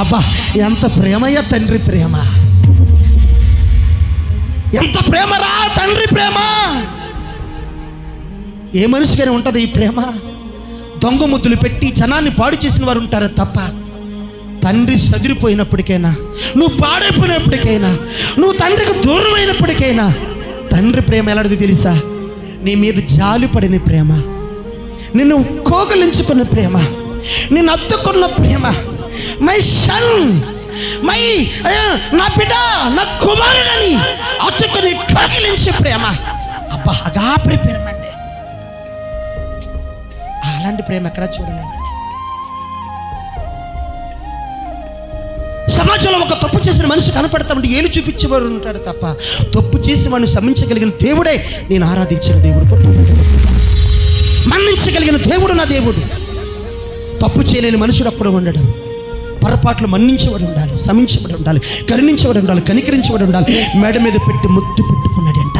అబ్బా ఎంత ప్రేమయ్య తండ్రి ప్రేమ. ఎంత ప్రేమరా తండ్రి ప్రేమ. ఏ మనిషికైనా ఉంటుంది ఈ ప్రేమ? దొంగ ముద్దులు పెట్టి జనాన్ని పాడు చేసిన వారు ఉంటారు తప్ప తండ్రి సదిరిపోయినప్పటికైనా నువ్వు పాడైపోయినప్పటికైనా నువ్వు తండ్రికి దూరం అయినప్పటికైనా తండ్రి ప్రేమ ఎలాంటిది తెలుసా? నీ మీద జాలి పడిన ప్రేమ నిన్ను కోగలించుకున్న ప్రేమ నిన్ను అత్తుకున్న ప్రేమ మై సన్ మై అయ్యా, నా బిడ్డ నా కుమారుడని అతుకుని కగిలించే ప్రేమ. అబ్బా ప్రిపేర్ అండి. అలాంటి ప్రేమ ఎక్కడ చూడలేదు సమాజంలో ఒక తప్పు చేసిన మనిషి కనపడతామంటే ఏలు చూపించేవారు ఉంటాడు తప్ప తప్పు చేసి వాడిని శమించగలిగిన దేవుడే నేను ఆరాధించిన దేవుడు. మన్నించగలిగిన దేవుడు నా దేవుడు. తప్పు చేయలేని మనుషుడు అప్పుడు ఉండడం. పొరపాట్లు మన్నించబడి ఉండాలి శమించబడి ఉండాలి కరుణించబడి ఉండాలి కనికరించబడి ఉండాలి. మేడ మీద పెట్టి ముద్దు పెట్టుకున్నాడంట.